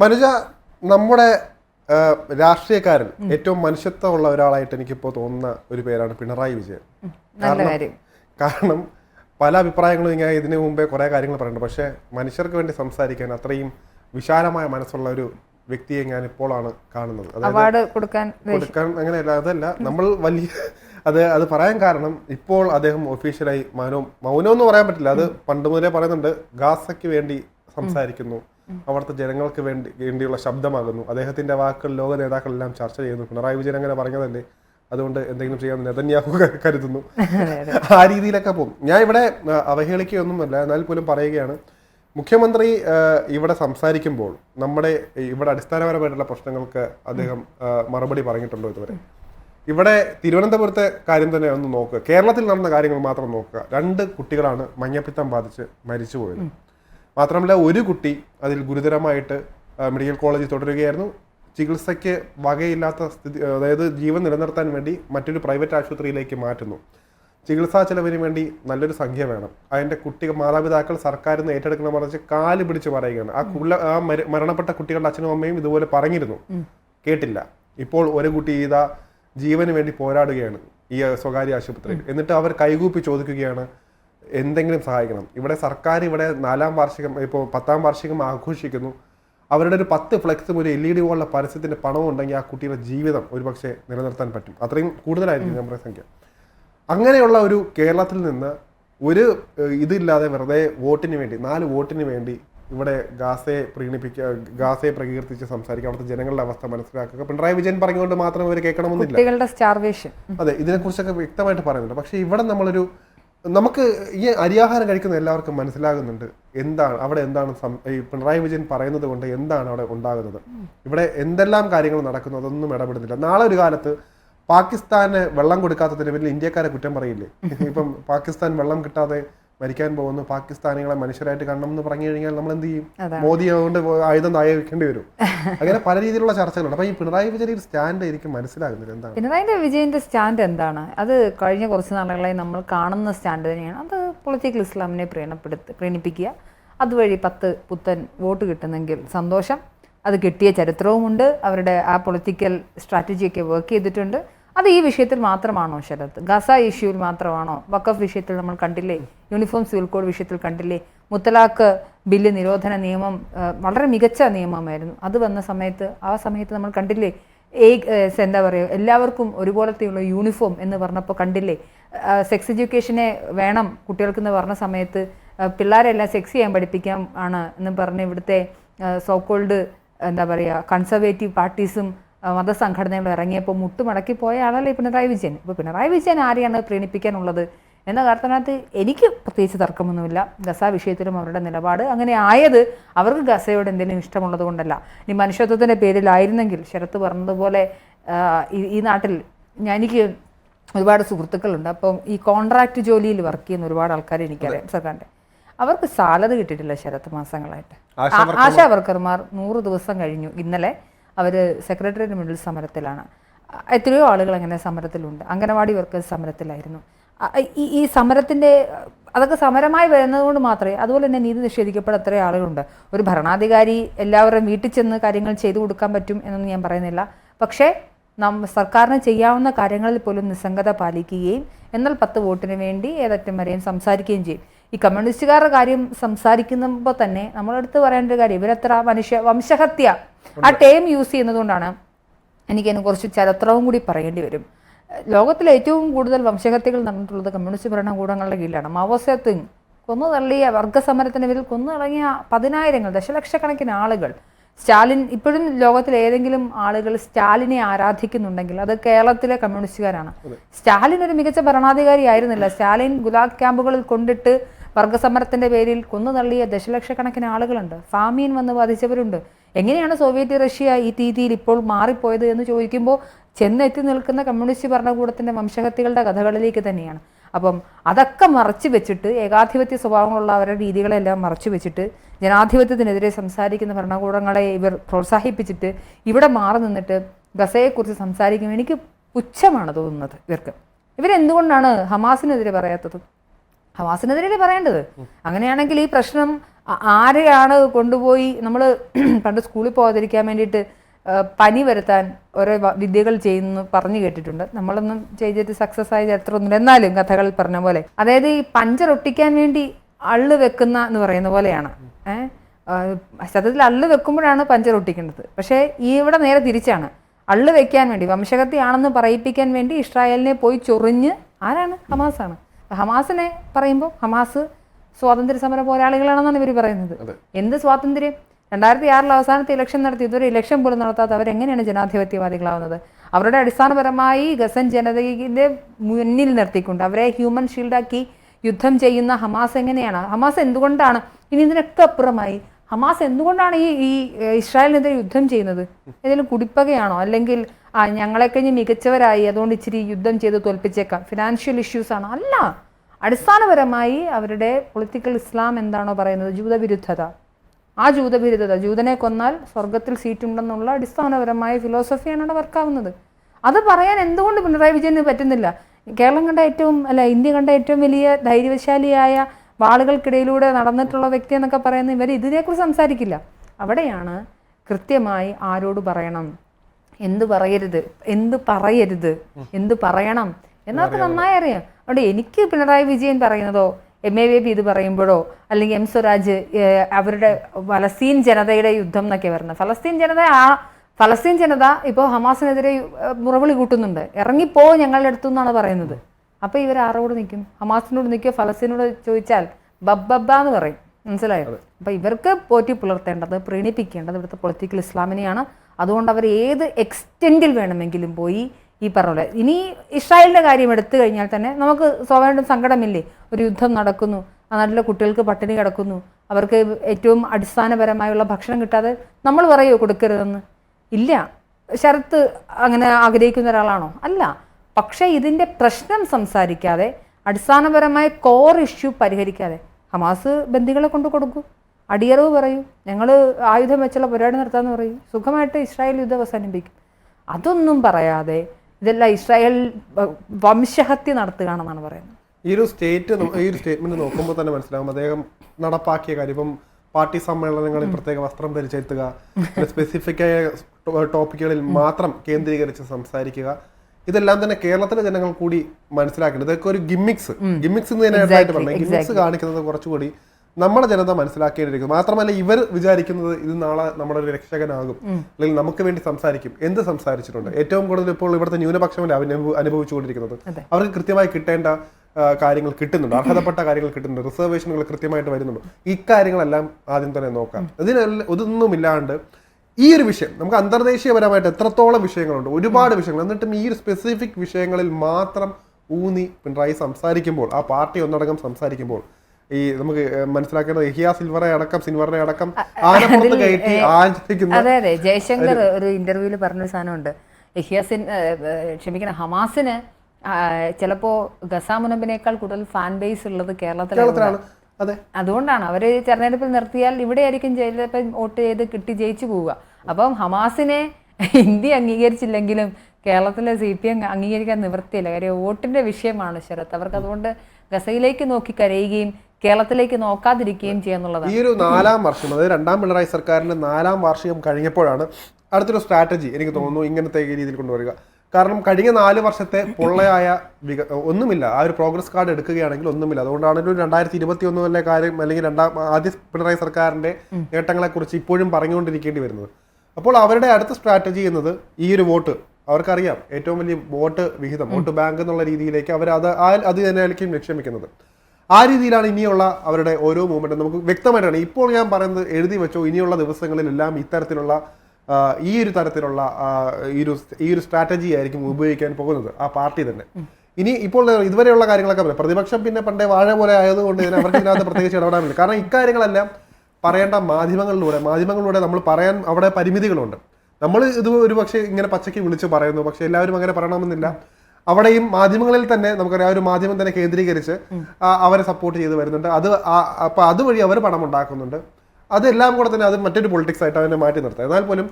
മനുജ നമ്മുടെ രാഷ്ട്രീയക്കാരൻ ഏറ്റവും മനുഷ്യത്വമുള്ള ഒരാളായിട്ട് എനിക്കിപ്പോൾ തോന്നുന്ന ഒരു പേരാണ് പിണറായി വിജയൻ. കാരണം പല അഭിപ്രായങ്ങളും ഞാൻ ഇതിനു മുമ്പേ കുറേ കാര്യങ്ങൾ പറയുന്നുണ്ട്. പക്ഷേ മനുഷ്യർക്ക് വേണ്ടി സംസാരിക്കാൻ അത്രയും വിശാലമായ മനസ്സുള്ള ഒരു വ്യക്തിയെ ഞാൻ ഇപ്പോഴാണ് കാണുന്നത് അവാർഡ് കൊടുക്കാൻ കൊടുക്കാൻ അങ്ങനെയല്ല അതല്ല നമ്മൾ വലിയ അത് അത് പറയാൻ കാരണം ഇപ്പോൾ അദ്ദേഹം ഒഫീഷ്യലായി മൗനം മൗനം എന്ന് പറയാൻ പറ്റില്ല. അത് പണ്ട് മുതലേ പറയുന്നുണ്ട് ഗാസയ്ക്ക് വേണ്ടി സംസാരിക്കുന്നു. അവിടുത്തെ ജനങ്ങൾക്ക് വേണ്ടി വേണ്ടിയുള്ള ശബ്ദമാകുന്നു. അദ്ദേഹത്തിന്റെ വാക്കുകൾ ലോക നേതാക്കളെല്ലാം ചർച്ച ചെയ്യുന്നു. പിണറായി വിജയൻ അങ്ങനെ പറഞ്ഞതല്ലേ? അതുകൊണ്ട് എന്തെങ്കിലും ചെയ്യാൻ നെതന്യാഹു കരുതുന്നു. ആ രീതിയിലൊക്കെ പോകും. ഞാൻ ഇവിടെ അവഹേളിക്കൊന്നുമല്ല അവഹേളിക്കുകയൊന്നുമല്ല. എന്നാൽ പോലും പറയുകയാണ്. മുഖ്യമന്ത്രി ഇവിടെ സംസാരിക്കുമ്പോൾ നമ്മുടെ ഇവിടെ അടിസ്ഥാനപരമായിട്ടുള്ള പ്രശ്നങ്ങൾക്ക് അദ്ദേഹം മറുപടി പറഞ്ഞിട്ടുണ്ടോ ഇതുവരെ? ഇവിടെ തിരുവനന്തപുരത്തെ കാര്യം തന്നെ ഒന്ന് നോക്കുക. കേരളത്തിൽ നടന്ന കാര്യങ്ങൾ മാത്രം നോക്കുക. രണ്ട് കുട്ടികളാണ് മഞ്ഞപ്പിത്തം ബാധിച്ച് മരിച്ചുപോയത്. മാത്രമല്ല ഒരു കുട്ടി അതിൽ ഗുരുതരമായിട്ട് മെഡിക്കൽ കോളേജിൽ തുടരുകയായിരുന്നു. ചികിത്സയ്ക്ക് വകയില്ലാത്ത സ്ഥിതി അതായത് ജീവൻ നിലനിർത്താൻ വേണ്ടി മറ്റൊരു പ്രൈവറ്റ് ആശുപത്രിയിലേക്ക് മാറ്റുന്നു. ചികിത്സാ ചെലവിന് വേണ്ടി നല്ലൊരു സംഖ്യ വേണം. അതിന്റെ കുട്ടി മാതാപിതാക്കൾ സർക്കാരിൽ നിന്ന് ഏറ്റെടുക്കണം പറഞ്ഞ് കാൽ പിടിച്ച് പറയുകയാണ്. ആ കുള്ള ആ മരണപ്പെട്ട കുട്ടികളുടെ അച്ഛനും അമ്മയും ഇതുപോലെ പറഞ്ഞിരുന്നു. കേട്ടില്ല. ഇപ്പോൾ ഒരു കുട്ടി ഇതാ ജീവന് വേണ്ടി പോരാടുകയാണ് ഈ സ്വകാര്യ ആശുപത്രിയിൽ. എന്നിട്ട് അവർ കൈകൂപ്പി ചോദിക്കുകയാണ് എന്തെങ്കിലും സഹായിക്കണം. ഇവിടെ സർക്കാർ ഇവിടെ നാലാം വാർഷികം ഇപ്പോൾ പത്താം വാർഷികം ആഘോഷിക്കുന്നു. അവരുടെ ഒരു പത്ത് ഫ്ലെക്സും ഒരു എൽ ഇ ഡി പോലുള്ള പരസ്യത്തിന്റെ പണവും ഉണ്ടെങ്കിൽ ആ കുട്ടിയുടെ ജീവിതം ഒരുപക്ഷെ നിലനിർത്താൻ പറ്റും. അത്രയും കൂടുതലായിരിക്കും നമ്മുടെ സംഖ്യ. അങ്ങനെയുള്ള ഒരു കേരളത്തിൽ നിന്ന് ഒരു ഇതില്ലാതെ വെറുതെ വോട്ടിന് വേണ്ടി നാല് വോട്ടിന് വേണ്ടി ഇവിടെ ഗാസയെ പ്രീണിപ്പിക്കുക ഗാസയെ പ്രകീർത്തിച്ച് സംസാരിക്കുക അവിടുത്തെ ജനങ്ങളുടെ അവസ്ഥ മനസ്സിലാക്കുക. പിണറായി വിജയൻ പറഞ്ഞുകൊണ്ട് മാത്രം അവർ കേൾക്കണമെന്നില്ല. അതെ ഇതിനെക്കുറിച്ചൊക്കെ വ്യക്തമായിട്ട് പറയുന്നുണ്ട്. പക്ഷേ ഇവിടെ നമ്മളൊരു നമുക്ക് ഈ അരിയാഹാരം കഴിക്കുന്ന എല്ലാവർക്കും മനസ്സിലാകുന്നുണ്ട് എന്താണ് അവിടെ എന്താണ് ഈ പിണറായി വിജയൻ പറയുന്നത് കൊണ്ട് എന്താണ് അവിടെ ഉണ്ടാകുന്നത്. ഇവിടെ എന്തെല്ലാം കാര്യങ്ങൾ നടക്കുന്നു അതൊന്നും ഇടപെടുന്നില്ല. നാളെ ഒരു കാലത്ത് പാകിസ്ഥാന് വെള്ളം കൊടുക്കാത്തതിന് പേരിൽ ഇന്ത്യക്കാരെ കുറ്റം പറയില്ലേ? ഇപ്പം പാകിസ്ഥാൻ വെള്ളം കിട്ടാതെ മരിക്കാൻ പോകുന്നു പാകിസ്ഥാനികളെ മനുഷ്യരായിട്ട് കാണണം എന്ന് പറഞ്ഞു കഴിഞ്ഞാൽ നമ്മൾ എന്ത് ചെയ്യും? മോദി അതുകൊണ്ട് ആയുധം താഴെ വെക്കേണ്ടി വരും. അങ്ങനെ പല രീതിയിലുള്ള ചർച്ചകളുണ്ട്. അപ്പൊ ഈ പിണറായി വിജയൻ സ്റ്റാൻഡ് എനിക്ക് മനസ്സിലാകുന്നില്ല. എന്താണ്? പിണറായി വിജയന്റെ സ്റ്റാൻഡ് എന്താണ്? അത് കഴിഞ്ഞ കുറച്ച് നാളുകളായി നമ്മൾ കാണുന്ന സ്റ്റാൻഡ് തന്നെയാണ്. അത് പൊളിറ്റിക്കൽ ഇസ്ലാമിനെ പ്രീണപ്പെടുത്ത് പ്രീണിപ്പിക്കുക. അതുവഴി പത്ത് പുത്തൻ വോട്ട് കിട്ടുന്നെങ്കിൽ സന്തോഷം. അത് കിട്ടിയ ചരിത്രവുമുണ്ട്. അവരുടെ ആ പൊളിറ്റിക്കൽ സ്ട്രാറ്റജിയൊക്കെ വർക്ക് ചെയ്തിട്ടുണ്ട്. അത് ഈ വിഷയത്തിൽ മാത്രമാണോ ശരത്? ഗസ ഇഷ്യൂവിൽ മാത്രമാണോ? വക്കഫ് വിഷയത്തിൽ നമ്മൾ കണ്ടില്ലേ? യൂണിഫോം സിവിൽ കോഡ് വിഷയത്തിൽ കണ്ടില്ലേ? മുത്തലാഖ് ബില്ല് നിരോധന നിയമം വളരെ മികച്ച നിയമമായിരുന്നു. അത് വന്ന സമയത്ത് ആ സമയത്ത് നമ്മൾ കണ്ടില്ലേ? ഏ എന്താ പറയുക എല്ലാവർക്കും ഒരുപോലത്തെയുള്ള യൂണിഫോം എന്ന് പറഞ്ഞപ്പോൾ കണ്ടില്ലേ? സെക്സ് എഡ്യൂക്കേഷനെ വേണം കുട്ടികൾക്കെന്ന് പറഞ്ഞ സമയത്ത് പിള്ളേരെല്ലാം സെക്സ് ചെയ്യാൻ പഠിപ്പിക്കാൻ ആണ് എന്ന് പറഞ്ഞ് ഇവിടുത്തെ സോക്കോൾഡ് എന്താ പറയുക കൺസർവേറ്റീവ് പാർട്ടീസും ആ, മതസംഘടനകളും ഇറങ്ങിയപ്പോൾ മുട്ടുമടക്കി പോയ ആളല്ലേ പിണറായി വിജയൻ? ഇപ്പോൾ പിണറായി വിജയൻ ആരെയാണ് പ്രീണിപ്പിക്കാനുള്ളത് എന്ന കാരണത്തിനകത്ത് എനിക്ക് പ്രത്യേകിച്ച് തർക്കമൊന്നുമില്ല. ഗസ വിഷയത്തിലും അവരുടെ നിലപാട് അങ്ങനെ ആയത് അവർക്ക് ഗസയോട് എന്തെങ്കിലും ഇഷ്ടമുള്ളത് കൊണ്ടല്ല. ഇനി മനുഷ്യത്വത്തിന്റെ പേരിലായിരുന്നെങ്കിൽ ശരത്ത് പറഞ്ഞതുപോലെ ഈ- നാട്ടിൽ ഞാൻ എനിക്ക് ഒരുപാട് സുഹൃത്തുക്കളുണ്ട്. അപ്പം ഈ കോൺട്രാക്ട് ജോലിയിൽ വർക്ക് ചെയ്യുന്ന ഒരുപാട് ആൾക്കാർ എനിക്കറിയാം സർക്കാരിന്റെ. അവർക്ക് സാലറി കിട്ടിയിട്ടില്ല ശരത്ത് മാസങ്ങളായിട്ട്. ആശാ വർക്കർമാർ നൂറ് ദിവസം കഴിഞ്ഞു. ഇന്നലെ അവർ സെക്രട്ടറിയേറ്റ് മുന്നിൽ സമരത്തിലാണ്. എത്രയോ ആളുകൾ അങ്ങനെ സമരത്തിലുണ്ട്. അംഗനവാടി വർക്കേഴ്സ് സമരത്തിലായിരുന്നു. ഈ ഈ സമരത്തിന്റെ അതൊക്കെ സമരമായി വരുന്നത് കൊണ്ട് മാത്രമേ അതുപോലെ തന്നെ നീതി നിഷേധിക്കപ്പെട്ട അത്രയും ആളുകളുണ്ട്. ഒരു ഭരണാധികാരി എല്ലാവരുടെയും വീട്ടിൽ ചെന്ന് കാര്യങ്ങൾ ചെയ്തു കൊടുക്കാൻ പറ്റും എന്നൊന്നും ഞാൻ പറയുന്നില്ല. പക്ഷേ നാം സർക്കാരിന് ചെയ്യാവുന്ന കാര്യങ്ങളിൽ പോലും നിസ്സംഗത പാലിക്കുകയും എന്നാൽ പത്ത് വോട്ടിന് വേണ്ടി ഏതറ്റം വരെയും സംസാരിക്കുകയും ചെയ്യും. ഈ കമ്മ്യൂണിസ്റ്റുകാരുടെ കാര്യം സംസാരിക്കുമ്പോൾ തന്നെ നമ്മളെടുത്ത് പറയേണ്ട ഒരു കാര്യം ഇവരത്ര മനുഷ്യ വംശഹത്യ ആ ടേം യൂസ് ചെയ്യുന്നതുകൊണ്ടാണ് എനിക്കതിന് കുറച്ച് ചരിത്രവും കൂടി പറയേണ്ടി വരും. ലോകത്തിലെ ഏറ്റവും കൂടുതൽ വംശഹത്യകൾ നടന്നിട്ടുള്ളത് കമ്മ്യൂണിസ്റ്റ് ഭരണകൂടങ്ങളുടെ കീഴിലാണ്. മാവോസെ തുങ് കൊന്നു തള്ളിയ വർഗസമരത്തിന് പേരിൽ കൊന്നു തുടങ്ങിയ പതിനായിരങ്ങൾ ദശലക്ഷക്കണക്കിന് ആളുകൾ. സ്റ്റാലിൻ ഇപ്പോഴും ലോകത്തിലെ ഏതെങ്കിലും ആളുകൾ സ്റ്റാലിനെ ആരാധിക്കുന്നുണ്ടെങ്കിൽ അത് കേരളത്തിലെ കമ്മ്യൂണിസ്റ്റുകാരാണ് സ്റ്റാലിൻ ഒരു മികച്ച ഭരണാധികാരി ആയിരുന്നില്ല. സ്റ്റാലിൻ ഗുലാഗ് ക്യാമ്പുകളിൽ കൊണ്ടിട്ട് വർഗസമരത്തിന്റെ പേരിൽ കൊന്നു തള്ളിയ ദശലക്ഷക്കണക്കിന് ആളുകളുണ്ട്. ഫാമീൻ വന്ന് ബാധിച്ചവരുണ്ട് എങ്ങനെയാണ് സോവിയറ്റ് റഷ്യ ഈ രീതിയിൽ ഇപ്പോൾ മാറിപ്പോയത് എന്ന് ചോദിക്കുമ്പോൾ ചെന്നെത്തി നിൽക്കുന്ന കമ്മ്യൂണിസ്റ്റ് ഭരണകൂടത്തിന്റെ വംശഹത്യകളുടെ കഥകളിലേക്ക് തന്നെയാണ്. അപ്പം അതൊക്കെ മറച്ചു വെച്ചിട്ട് ഏകാധിപത്യ സ്വഭാവങ്ങളുള്ള അവരുടെ രീതികളെല്ലാം മറച്ചു വെച്ചിട്ട് ജനാധിപത്യത്തിനെതിരെ സംസാരിക്കുന്ന ഭരണകൂടങ്ങളെ ഇവർ പ്രോത്സാഹിപ്പിച്ചിട്ട് ഇവിടെ മാറി നിന്നിട്ട് ഗസയെക്കുറിച്ച് സംസാരിക്കുമ്പോൾ എനിക്ക് പുച്ഛമാണ് തോന്നുന്നത് ഇവർക്ക്. ഇവരെന്തുകൊണ്ടാണ് ഹമാസിനെതിരെ പറയാത്തത്? ഹമാസിനെതിരെയല്ലേ പറയേണ്ടത്? അങ്ങനെയാണെങ്കിൽ ഈ പ്രശ്നം ആരെയാണ് കൊണ്ടുപോയി നമ്മൾ പണ്ട് സ്കൂളിൽ പോകാതിരിക്കാൻ വേണ്ടിയിട്ട് പനി വരുത്താൻ ഓരോ വിദ്യകൾ ചെയ്യുന്നു പറഞ്ഞു കേട്ടിട്ടുണ്ട്. നമ്മളൊന്നും ചെയ്തിട്ട് സക്സസ് ആയ ചരിത്രമൊന്നുമില്ല എന്നാലും കഥകൾ പറഞ്ഞ പോലെ. അതായത് ഈ പഞ്ചർ ഒട്ടിക്കാൻ വേണ്ടി അള്ളു വെക്കുന്ന എന്ന് പറയുന്ന പോലെയാണ്. ഏഹ് സത്യത്തിൽ അള്ളു വെക്കുമ്പോഴാണ് പഞ്ചർ ഒട്ടിക്കേണ്ടത്. പക്ഷേ ഈ ഇവിടെ നേരെ തിരിച്ചാണ്. അള്ളു വെക്കാൻ വേണ്ടി വംശകത്തിയാണെന്ന് പറയിപ്പിക്കാൻ വേണ്ടി ഇസ്രായേലിനെ പോയി ചൊറിഞ്ഞ് ആരാണ്? ഹമാസാണ്. ഹമാസിനെ പറയുമ്പോൾ ഹമാസ് സ്വാതന്ത്ര്യ സമര പോരാളികളാണെന്നാണ് ഇവർ പറയുന്നത്. എന്ത് സ്വാതന്ത്ര്യം? രണ്ടായിരത്തി ആറിൽ അവസാനത്തെ ഇലക്ഷൻ നടത്തി ഇതുവരെ ഇലക്ഷൻ പോലും നടത്താത്ത അവരെങ്ങനെയാണ് ജനാധിപത്യവാദികളാവുന്നത്? അവരുടെ അടിസ്ഥാനപരമായി ഗസൻ ജനതയുടെ മുന്നിൽ നിർത്തിക്കൊണ്ട് അവരെ ഹ്യൂമൻ ഷീൽഡാക്കി യുദ്ധം ചെയ്യുന്ന ഹമാസ് എങ്ങനെയാണ്? ഹമാസ് എന്തുകൊണ്ടാണ്? ഇനി ഇതിനൊക്കെ അപ്പുറമായി ഹമാസ് എന്തുകൊണ്ടാണ് ഈ ഈ ഇസ്രായേലിനെതിരെ യുദ്ധം ചെയ്യുന്നത്? ഏതെങ്കിലും കുടിപ്പകയാണോ? അല്ലെങ്കിൽ ആ ഞങ്ങളെ ഇനി മികച്ചവരായി. അതുകൊണ്ട് ഇച്ചിരി യുദ്ധം ചെയ്ത് തോൽപ്പിച്ചേക്കാം. ഫിനാൻഷ്യൽ ഇഷ്യൂസ് ആണ്. അല്ല അടിസ്ഥാനപരമായി അവരുടെ പൊളിറ്റിക്കൽ ഇസ്ലാം എന്താണോ പറയുന്നത്? ജൂതവിരുദ്ധത. ആ ജൂതവിരുദ്ധത. ജൂതനെ കൊന്നാൽ സ്വർഗത്തിൽ സീറ്റുണ്ടെന്നുള്ള അടിസ്ഥാനപരമായ ഫിലോസഫിയാണ് അവിടെ വർക്കാവുന്നത്. അത് പറയാൻ എന്തുകൊണ്ട് പിണറായി വിജയന് പറ്റുന്നില്ല? കേരളം കണ്ട ഏറ്റവും അല്ല ഇന്ത്യ കണ്ട ഏറ്റവും വലിയ ധൈര്യശാലിയായ വാളുകൾക്കിടയിലൂടെ നടന്നിട്ടുള്ള വ്യക്തി എന്നൊക്കെ പറയുന്ന ഇവർ ഇതിനെക്കുറിച്ച് സംസാരിക്കില്ല. അവിടെയാണ് കൃത്യമായി ആരോട് പറയണം? എന്ത് പറയരുത്? എന്ത് പറയരുത്? എന്ത് പറയണം? എന്നൊക്കെ നന്നായി അറിയാം. അതുകൊണ്ട് എനിക്ക് പിണറായി വിജയൻ പറയുന്നതോ എം എ ബേബി ഇത് പറയുമ്പോഴോ അല്ലെങ്കിൽ എം സ്വരാജ് അവരുടെ ഫലസ്തീൻ ജനതയുടെ യുദ്ധം എന്നൊക്കെ പറയുന്നത്. ഫലസ്തീൻ ജനത ആ ഫലസ്തീൻ ജനത ഇപ്പോൾ ഹമാസിനെതിരെ മുറവിളി കൂട്ടുന്നുണ്ട്. ഇറങ്ങിപ്പോ ഞങ്ങളുടെ അടുത്തു നിന്നാണ് പറയുന്നത്. അപ്പോൾ ഇവർ ആരോട് നിൽക്കും ഹമാസിനോട് നിൽക്കുക ഫലസ്തീനോട് ചോദിച്ചാൽ ബബ്ബബ്ബ എന്ന് പറയും. മനസ്സിലായോ? അപ്പൊ ഇവർക്ക് പോറ്റി പുലർത്തേണ്ടത് പ്രീണിപ്പിക്കേണ്ടത് ഇവിടുത്തെ പൊളിറ്റിക്കൽ ഇസ്ലാമിനെയാണ് അതുകൊണ്ട് അവർ ഏത് എക്സ്റ്റെൻഡിൽ വേണമെങ്കിലും പോയി ഈ പറഞ്ഞ ഇനി ഇസ്രായേലിന്റെ കാര്യം എടുത്തു കഴിഞ്ഞാൽ തന്നെ നമുക്ക് സ്വാഭാവികമായിട്ടും സങ്കടമില്ലേ? ഒരു യുദ്ധം നടക്കുന്നു. ആ നാട്ടിലെ കുട്ടികൾക്ക് പട്ടിണി കിടക്കുന്നു. അവർക്ക് ഏറ്റവും അടിസ്ഥാനപരമായുള്ള ഭക്ഷണം കിട്ടാതെ നമ്മൾ പറയുമോ കൊടുക്കരുതെന്ന്? ഇല്ല. ശരത്ത് അങ്ങനെ ആഗ്രഹിക്കുന്ന ഒരാളാണോ? അല്ല. പക്ഷേ ഇതിന്റെ പ്രശ്നം സംസാരിക്കാതെ അടിസ്ഥാനപരമായ കോർ ഇഷ്യൂ പരിഹരിക്കാതെ ഹമാസ് ബന്ദികളെ കൊണ്ട് കൊടുക്കൂ. അടിയറവ് പറയൂ. ഞങ്ങൾ ആയുധം വെച്ചുള്ള പരിപാടി നടത്താമെന്ന് പറയൂ. സുഖമായിട്ട് ഇസ്രായേൽ യുദ്ധം അവസാനിപ്പിക്കും. അതൊന്നും പറയാതെ ഇതെല്ലാം ഇസ്രായേൽ വംശഹത്യ നടത്തുകയാണെന്നാണ് പറയുന്നത്. ഈ ഒരു സ്റ്റേറ്റ് ഈ ഒരു സ്റ്റേറ്റ്മെന്റ് നോക്കുമ്പോൾ തന്നെ മനസ്സിലാകും അദ്ദേഹം നടപ്പാക്കിയ കാര്യം. ഇപ്പം പാർട്ടി സമ്മേളനങ്ങളിൽ പ്രത്യേക വസ്ത്രം ധരിച്ചെത്തുക സ്പെസിഫിക് ആയ ടോപ്പിക്കുകളിൽ മാത്രം കേന്ദ്രീകരിച്ച് സംസാരിക്കുക. ഇതെല്ലാം തന്നെ കേരളത്തിലെ ജനങ്ങൾ കൂടി മനസ്സിലാക്കേണ്ടത്. ഇതൊക്കെ ഒരു ഗിമ്മിക്സ് ഗിമ്മിക്സ് എന്ന് തന്നെ ആയിട്ട് പറഞ്ഞത് ഗിമ്മിക്സ് കാണിക്കുന്നത് കുറച്ചുകൂടി നമ്മുടെ ജനത മനസ്സിലാക്കേണ്ടിയിരിക്കുന്നു. മാത്രമല്ല ഇവർ വിചാരിക്കുന്നത് ഇത് നാളെ നമ്മുടെ ഒരു രക്ഷകനാകും. അല്ലെങ്കിൽ നമുക്ക് വേണ്ടി സംസാരിക്കും. എന്ത് സംസാരിച്ചിട്ടുണ്ട്? ഏറ്റവും കൂടുതൽ ഇപ്പോൾ ഇവിടുത്തെ ന്യൂനപക്ഷമല്ല അനുഭവ അനുഭവിച്ചുകൊണ്ടിരിക്കുന്നത്. അവർക്ക് കൃത്യമായി കിട്ടേണ്ട കാര്യങ്ങൾ കിട്ടുന്നുണ്ട്. അർഹതപ്പെട്ട കാര്യങ്ങൾ കിട്ടുന്നുണ്ട്. റിസർവേഷനുകൾ കൃത്യമായിട്ട് വരുന്നുണ്ട്. ഇക്കാര്യങ്ങളെല്ലാം ആദ്യം തന്നെ നോക്കാം. ഇതിനെല്ലാം ഇതൊന്നും ഇല്ലാണ്ട് ഈ ഒരു വിഷയം നമുക്ക് അന്തർദേശീയപരമായിട്ട് എത്രത്തോളം വിഷയങ്ങളുണ്ട് ഒരുപാട് വിഷയങ്ങൾ എന്നിട്ടും ഈ ഒരു സ്പെസിഫിക് വിഷയങ്ങളിൽ മാത്രം ഊന്നി പിണറായി സംസാരിക്കുമ്പോൾ ആ പാർട്ടി ഒന്നടങ്കം സംസാരിക്കുമ്പോൾ ഈ നമുക്ക് മനസ്സിലാക്കേണ്ടത് എഹിയ സിൽവറെ അടക്കം സിൽവറിനെ അടക്കം ആനപ്പുറത്ത് കയറ്റി ആചരിക്കുന്ന അതെ അതെ. ജയശങ്കർ ഒരു ഇന്റർവ്യൂവിൽ പറഞ്ഞൊരു സാധനമുണ്ട്. യഹിയാസിൻ ക്ഷമിക്കണം ഹമാസിന് ചിലപ്പോ ഗസാമുനബിനേക്കാൾ കൂടുതൽ ഫാൻ ബേസ് ഉള്ളത് കേരളത്തിലാണ്. അതെ. അതുകൊണ്ടാണ് അവർ തെരഞ്ഞെടുപ്പിൽ നിർത്തിയാൽ ഇവിടെ ആയിരിക്കും ചിലപ്പോൾ വോട്ട് ചെയ്ത് കിട്ടി ജയിച്ചു പോവുക. അപ്പം ഹമാസിനെ ഇന്ത്യ അംഗീകരിച്ചില്ലെങ്കിലും കേരളത്തിലെ സി പി എം അംഗീകരിക്കാൻ നിവൃത്തിയില്ല. കാര്യം വോട്ടിന്റെ വിഷയമാണ് ശരത്. അവർക്ക് അതുകൊണ്ട് ഗസയിലേക്ക് നോക്കി കരയുകയും കേരളത്തിലേക്ക് നോക്കാതിരിക്കുകയും ചെയ്യുന്നുള്ളത് ഈ ഒരു നാലാം വർഷം അതായത് രണ്ടാം പിണറായി സർക്കാരിന്റെ നാലാം വാർഷികം കഴിഞ്ഞപ്പോഴാണ് അടുത്തൊരു സ്ട്രാറ്റജി എനിക്ക് തോന്നുന്നു ഇങ്ങനത്തെ രീതിയിൽ കൊണ്ടുവരിക. കാരണം കഴിഞ്ഞ നാല് വർഷത്തെ പൊള്ളയായ വിക ഒന്നുമില്ല. ആ ഒരു പ്രോഗ്രസ് കാർഡ് എടുക്കുകയാണെങ്കിൽ ഒന്നുമില്ല. അതുകൊണ്ടാണ് ഒരു രണ്ടായിരത്തി ഇരുപത്തി ഒന്നിലെ കാര്യം അല്ലെങ്കിൽ രണ്ടാം ആദ്യ പിണറായി സർക്കാരിന്റെ നേട്ടങ്ങളെ കുറിച്ച് ഇപ്പോഴും പറഞ്ഞുകൊണ്ടിരിക്കേണ്ടി വരുന്നത്. അപ്പോൾ അവരുടെ അടുത്ത സ്ട്രാറ്റജി എന്നത് ഈ ഒരു വോട്ട്. അവർക്കറിയാം ഏറ്റവും വലിയ വോട്ട് വിഹിതം വോട്ട് ബാങ്ക് എന്നുള്ള രീതിയിലേക്ക് അവർ അത് ആ അത് തന്നെയായിരിക്കും ലക്ഷ്യം വെക്കുന്നത്. ആ രീതിയിലാണ് ഇനിയുള്ള അവരുടെ ഓരോ മൂവ്മെന്റും നമുക്ക് വ്യക്തമായിട്ടാണ് ഇപ്പോൾ ഞാൻ പറയുന്നത് എഴുതി വെച്ചോ ഇനിയുള്ള ദിവസങ്ങളിലെല്ലാം ഇത്തരത്തിലുള്ള ഈ ഒരു തരത്തിലുള്ള ഈ ഒരു ഈ ഒരു സ്ട്രാറ്റജി ആയിരിക്കും ഉപയോഗിക്കാൻ പോകുന്നത് ആ പാർട്ടി തന്നെ. ഇനി ഇപ്പോൾ ഇതുവരെയുള്ള കാര്യങ്ങളൊക്കെ പറയാം. പ്രതിപക്ഷം പിന്നെ പണ്ടേ വാഴ പോലെ ആയതുകൊണ്ട് തന്നെ അവർക്ക് ഇതിനകത്ത് പ്രത്യേകിച്ച് ഇടപെടാനില്ല. കാരണം ഇക്കാര്യങ്ങളെല്ലാം പറയേണ്ട മാധ്യമങ്ങളിലൂടെ മാധ്യമങ്ങളിലൂടെ നമ്മൾ പറയാൻ അവിടെ പരിമിതികളുണ്ട്. നമ്മൾ ഇത് ഒരു പക്ഷേ ഇങ്ങനെ പച്ചയ്ക്ക് വിളിച്ച് പറയുന്നു പക്ഷെ എല്ലാവരും അങ്ങനെ പറയണമെന്നില്ല. അവിടെയും മാധ്യമങ്ങളിൽ തന്നെ നമുക്കറിയാം ആ ഒരു മാധ്യമം തന്നെ കേന്ദ്രീകരിച്ച് അവരെ സപ്പോർട്ട് ചെയ്ത് വരുന്നുണ്ട്. അത് അപ്പൊ അതുവഴി അവർ പണം ഉണ്ടാക്കുന്നുണ്ട്. അതെല്ലാം കൂടെ തന്നെ അത് മറ്റൊരു പൊളിറ്റിക്സ് ആയിട്ട് അതിനെ മാറ്റി നിർത്തുക എന്നാൽ പോലും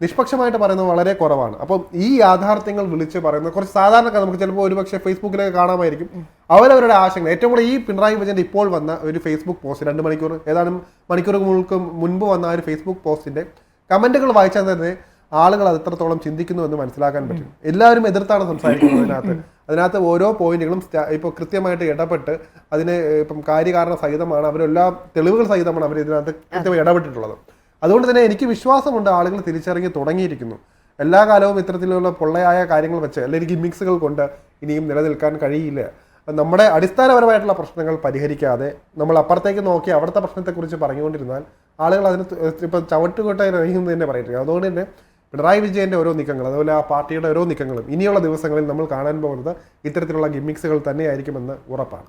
നിഷ്പക്ഷമായിട്ട് പറയുന്നത് വളരെ കുറവാണ്. അപ്പം ഈ യാഥാർത്ഥ്യങ്ങൾ വിളിച്ച് പറയുന്നത് കുറച്ച് സാധാരണക്കാർ നമുക്ക് ചിലപ്പോൾ ഒരുപക്ഷെ ഫേസ്ബുക്കിലൊക്കെ കാണാമായിരിക്കും. അവരവരുടെ ആശയങ്ങൾ. ഏറ്റവും കൂടുതൽ ഈ പിണറായി വിജയന്റെ ഇപ്പോൾ വന്ന ഒരു ഫേസ്ബുക്ക് പോസ്റ്റ് രണ്ട് മണിക്കൂർ ഏതാനും മണിക്കൂറുകൾക്ക് മുൻപ് വന്ന ആ ഒരു ഫേസ്ബുക്ക് പോസ്റ്റിന്റെ കമന്റുകൾ വായിച്ചാൽ തന്നെ ആളുകൾ അത് എത്രത്തോളം ചിന്തിക്കുന്നു എന്ന് മനസ്സിലാക്കാൻ പറ്റും. എല്ലാവരും എതിർത്താണ് സംസാരിക്കുന്നത് അതിനകത്ത്. അതിനകത്ത് ഓരോ പോയിന്റുകളും ഇപ്പോൾ കൃത്യമായിട്ട് ഇടപെട്ട് അതിന് ഇപ്പം കാര്യകാരണ സഹിതമാണ് അവരെല്ലാം തെളിവുകൾ സഹിതമാണ് അവർ ഇതിനകത്ത് കൃത്യമായി ഇടപെട്ടിട്ടുള്ളത്. അതുകൊണ്ട് തന്നെ എനിക്ക് വിശ്വാസമുണ്ട് ആളുകൾ തിരിച്ചറിഞ്ഞ് തുടങ്ങിയിരിക്കുന്നു. എല്ലാ കാലവും ഇത്തരത്തിലുള്ള പൊള്ളയായ കാര്യങ്ങൾ വെച്ച് അല്ലെങ്കിൽ ഗിമ്മിക്സുകൾ കൊണ്ട് ഇനിയും നിലനിൽക്കാൻ കഴിയില്ല. നമ്മുടെ അടിസ്ഥാനപരമായിട്ടുള്ള പ്രശ്നങ്ങൾ പരിഹരിക്കാതെ നമ്മൾ അപ്പുറത്തേക്ക് നോക്കി അവിടുത്തെ പ്രശ്നത്തെക്കുറിച്ച് പറഞ്ഞുകൊണ്ടിരുന്നാൽ ആളുകൾ അതിന് ഇപ്പം ചവിട്ടുകൊട്ടായി തന്നെ പറയട്ടെ അതുകൊണ്ട് തന്നെ പിണറായി വിജയന്റെ ഓരോ നീക്കങ്ങൾ അതുപോലെ ആ പാർട്ടിയുടെ ഓരോ നീക്കങ്ങളും ഇനിയുള്ള ദിവസങ്ങളിൽ നമ്മൾ കാണാൻ പോകുന്നത് ഇത്തരത്തിലുള്ള ഗിമ്മിക്സുകൾ തന്നെയായിരിക്കുമെന്ന് ഉറപ്പാണ്.